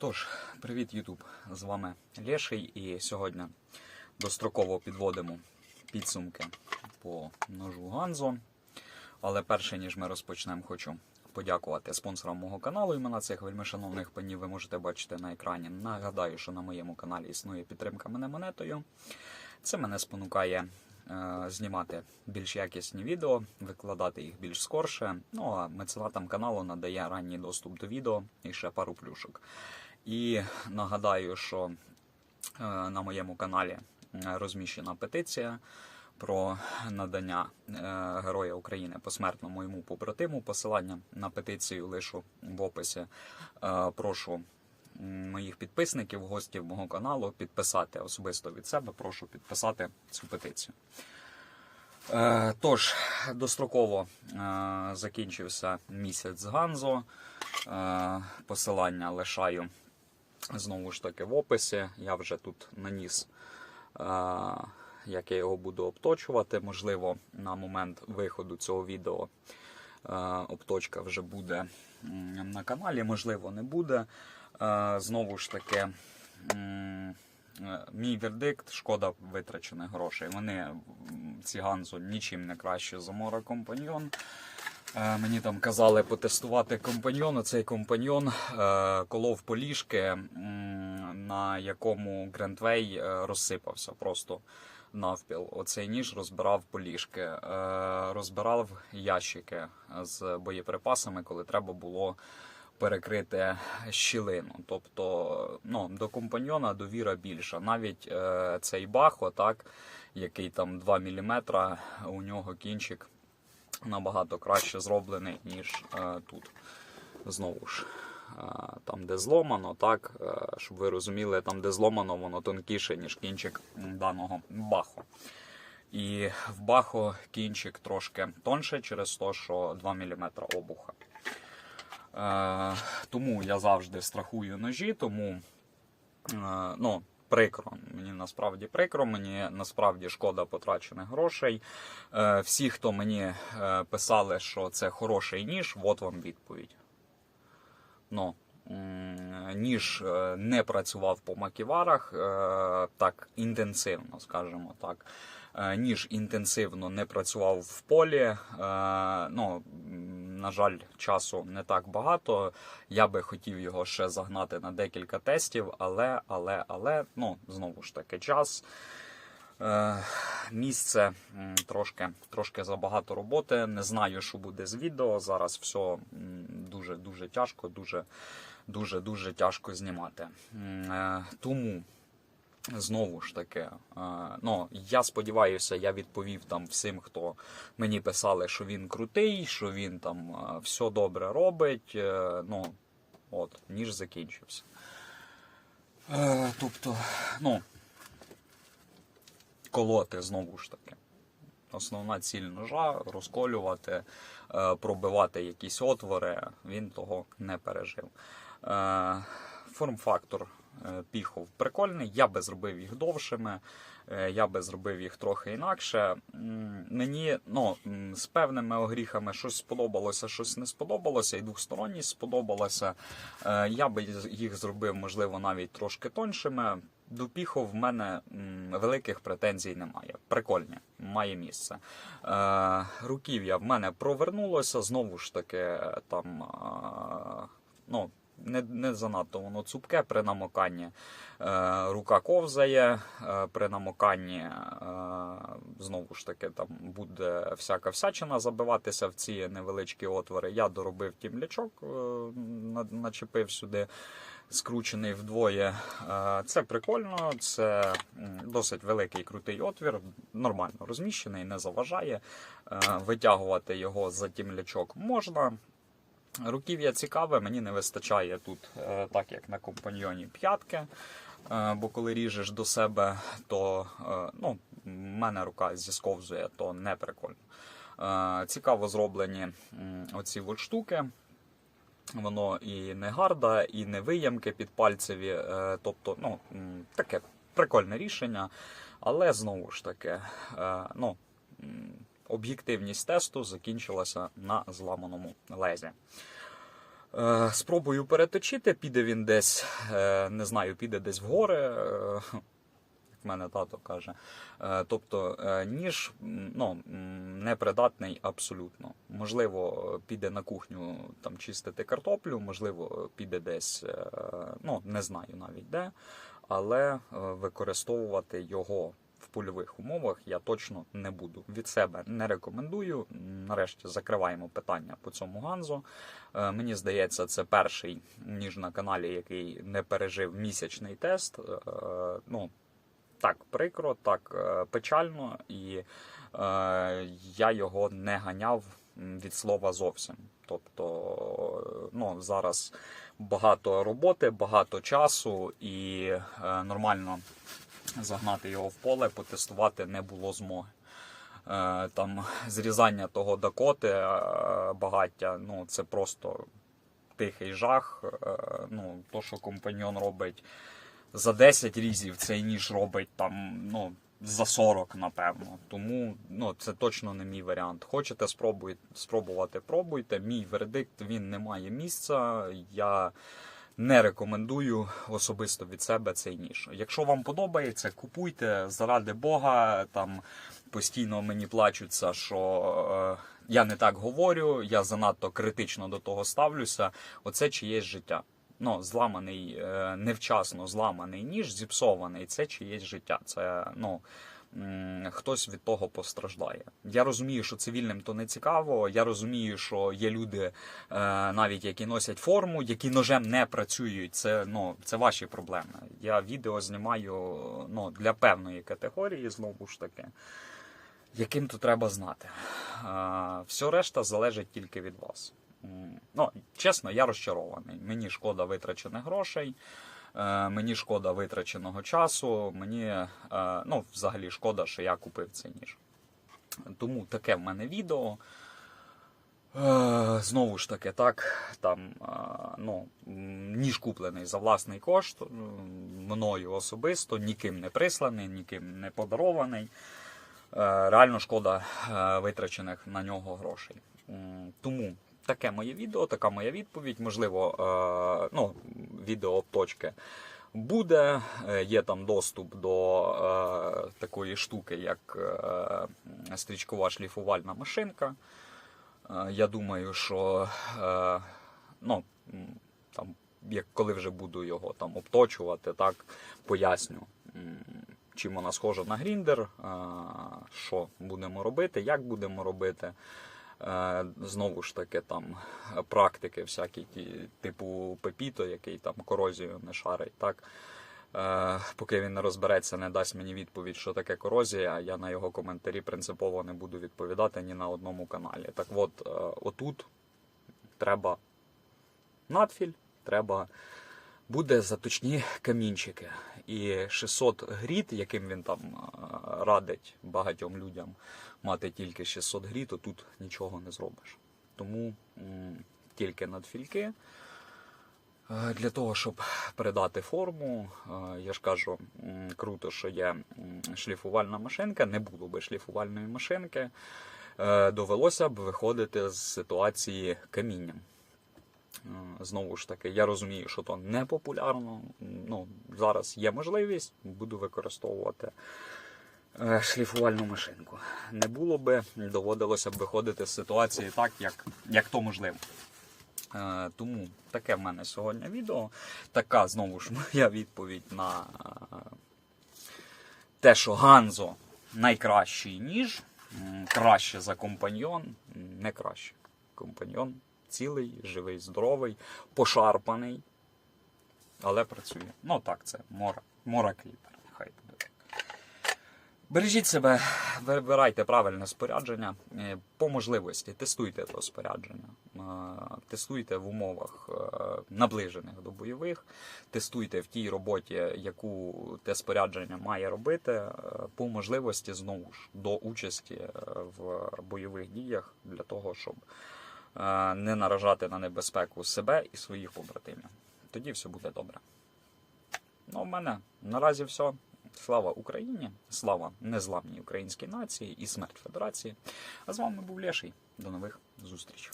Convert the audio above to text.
Тож, привіт, Ютуб! З вами Леший, і сьогодні достроково підводимо підсумки по ножу Ганзо. Але перше, ніж ми розпочнемо, хочу подякувати спонсорам мого каналу. Імена цих вельмишановних панів ви можете бачити на екрані. Нагадаю, що на моєму каналі існує підтримка мене монетою. Це мене спонукає е, знімати більш якісні відео, викладати їх більш скорше. Ну а меценатам каналу надає ранній доступ до відео і ще пару плюшок. І нагадаю, що е, на моєму каналі е, розміщена петиція про надання е, Героя України посмертно моєму побратиму. Посилання на петицію лишу в описі. Прошу моїх підписників, гостів мого каналу підписати особисто від себе. Прошу підписати цю петицію. Тож, достроково закінчився місяць Ганзо. Посилання лишаю знову ж таки в описі. Я вже тут наніс, е, як я його буду обточувати. Можливо, на момент виходу цього відео е, обточка вже буде на каналі, можливо, не буде. Е, Знову ж таки. Мій вердикт шкода витрачених грошей. Вони ці Ганзо нічим не краще за Мора Компаньйон. Е, Мені там казали потестувати компаньйон. Оцей компаньйон е, колов поліжки, на якому Грандвей е, розсипався просто навпіл. Оцей ніж розбирав поліжки, розбирав ящики з боєприпасами, коли треба було перекрити щілину. Тобто ну, до компаньйона довіра більша. Навіть цей бахо, так, який там 2 мм, у нього кінчик набагато краще зроблений, ніж е, тут. Знову ж, е, там, де зломано, так, е, щоб ви розуміли, там, де зломано, воно тонкіше, ніж кінчик даного бахо. І в бахо кінчик трошки тонше через те, що 2 мм обуха. Е, тому я завжди страхую ножі, тому е, ну, прикро. Мені насправді прикро, мені насправді шкода потрачених грошей. Е, всі, хто мені е, писали, що це хороший ніж, от вам відповідь. Ну, ніж е, не працював по маківарах так інтенсивно, скажімо так. Ніж інтенсивно не працював в полі. Ну, на жаль, часу не так багато. Я би хотів його ще загнати на декілька тестів, але, але, але, ну, знову ж таки, час. Е, Місце трошки, трошки забагато роботи. Не знаю, що буде з відео. Зараз все дуже дуже тяжко, дуже дуже дуже тяжко знімати. Е, Тому знову ж таки, е, ну я сподіваюся, я відповів там всім, хто мені писали, що він крутий, що він там е, все добре робить. Е, Ну, от, ніж закінчився. Тобто, ну колоти знову ж таки. Основна ціль ножа розколювати, пробивати якісь отвори, він того не пережив. Форм-фактор піхов прикольний, я би зробив їх довшими, е, я би зробив їх трохи інакше. Мені ну, з певними огріхами щось сподобалося, щось не сподобалося, і двохсторонність сподобалася. Е, Я би їх зробив, можливо, навіть трошки тоншими. До піхов в мене великих претензій немає. Прикольні, має місце. Е, руків'я в мене провернулося, знову ж таки, там. Е, ну, не, не занадто воно цупке при намоканні. Е, рука ковзає, е, при намоканні е, знову ж таки там буде всяка всячина забиватися в ці невеличкі отвори. Я доробив тімлячок, е, начепив сюди. Скручений вдвоє. Е, Це прикольно, це досить великий крутий отвір, нормально розміщений, не заважає. Е, Витягувати його за тімлячок можна. Руків'я цікаве, мені не вистачає тут, е, так як на компаньйоні, п'ятки. Е, Бо коли ріжеш до себе, то е, ну, в мене рука зісковзує, то не прикольно. Цікаво зроблені оці от штуки. Воно і не гарда, і не виямки під пальцеві. Тобто, ну, таке прикольне рішення. Але знову ж таки, ну, об'єктивність тесту закінчилася на зламаному лезі. Е, Спробую переточити, піде він десь, е, не знаю, піде десь в гори, е, як мене тато каже. Тобто ніж ну, непридатний абсолютно. Можливо, піде на кухню там чистити картоплю, можливо, піде десь, ну не знаю навіть де, але використовувати його в польових умовах я точно не буду. Від себе не рекомендую. Нарешті закриваємо питання по цьому ганзу. Е, Мені здається, це перший ніж на каналі, який не пережив місячний тест. Е, Ну, так прикро, так е, печально, і я його не ганяв від слова зовсім. Тобто, ну, зараз багато роботи, багато часу, і е, нормально загнати його в поле, потестувати не було змоги. Е, Там зрізання того дакоти е, багаття, ну це просто тихий жах. Е, Ну, то, що компаньон робить за 10 різів, цей ніж робить там, ну. За 40, напевно. Тому ну, це точно не мій варіант. Хочете спробуй, спробувати, пробуйте. Мій вердикт він не має місця. Я не рекомендую особисто від себе цей ніж. Якщо вам подобається, купуйте заради Бога. Там постійно мені плачуться, що е, я не так говорю, я занадто критично до того ставлюся. Оце чиєсь життя. Ну, зламаний, е, невчасно зламаний ніж, зіпсований, це чиєсь життя. Це ну. Хтось від того постраждає. Я розумію, що цивільним то не цікаво. Я розумію, що є люди, е, навіть які носять форму, які ножем не працюють. Це ну це ваші проблеми. Я відео знімаю ну для певної категорії, знову ж таки, яким то треба знати. Е, Все решта залежить тільки від вас. Ну, чесно, я розчарований. Мені шкода витрачених грошей. Е, Мені шкода витраченого часу, мені е, ну, взагалі шкода, що я купив цей ніж. Тому таке в мене відео. Е, Знову ж таки, так, там ну, ніж куплений за власний кошт, мною особисто, ніким не присланий, ніким не подарований. Реально шкода витрачених на нього грошей. Тому таке моє відео, така моя відповідь. Можливо, е, ну, відео обточки буде. Е, Є там доступ до е, такої штуки, як стрічкова шліфувальна машинка. Я думаю, що ну, там, як коли вже буду його там обточувати, так поясню, чим вона схожа на гріндер, що будемо робити, як будемо робити. Е, Знову ж таки, там практики, всякі типу Пепіто, який там корозію не шарить. Так? Е, Поки він не розбереться, не дасть мені відповідь, що таке корозія, я на його коментарі принципово не буду відповідати ні на одному каналі. Так от, е, отут треба надфіль, треба буде заточні камінчики. І 600 гріт, яким він там е, радить багатьом людям мати тільки 600 гріт, то тут нічого не зробиш. Тому тільки надфільки. Е, Для того, щоб передати форму, е, я ж кажу, круто, що є шліфувальна машинка. Не було би шліфувальної машинки, довелося б виходити з ситуації камінням. Е, Знову ж таки, я розумію, що то не популярно. Ну, зараз є можливість, буду використовувати е, шліфувальну машинку. Не було би, доводилося б виходити з ситуації так, як, як то можливо. Е, Тому таке в мене сьогодні відео. Така знову ж моя відповідь на те, що Ганзо найкращий ніж, краще за компаньйон, не краще. Компаньйон цілий, живий, здоровий, пошарпаний, але працює. Ну так, це мора, мора кліпер. Нехай буде. Бережіть себе, вибирайте правильне спорядження. Е, По можливості тестуйте це спорядження. Е, Тестуйте в умовах е, наближених до бойових. Тестуйте в тій роботі, яку те спорядження має робити. По можливості знову ж до участі в бойових діях для того, щоб не наражати на небезпеку себе і своїх побратимів. Тоді все буде добре. Ну, в мене наразі все. Слава Україні, слава незламній українській нації і смерть Федерації. А з вами був Леший. До нових зустрічей.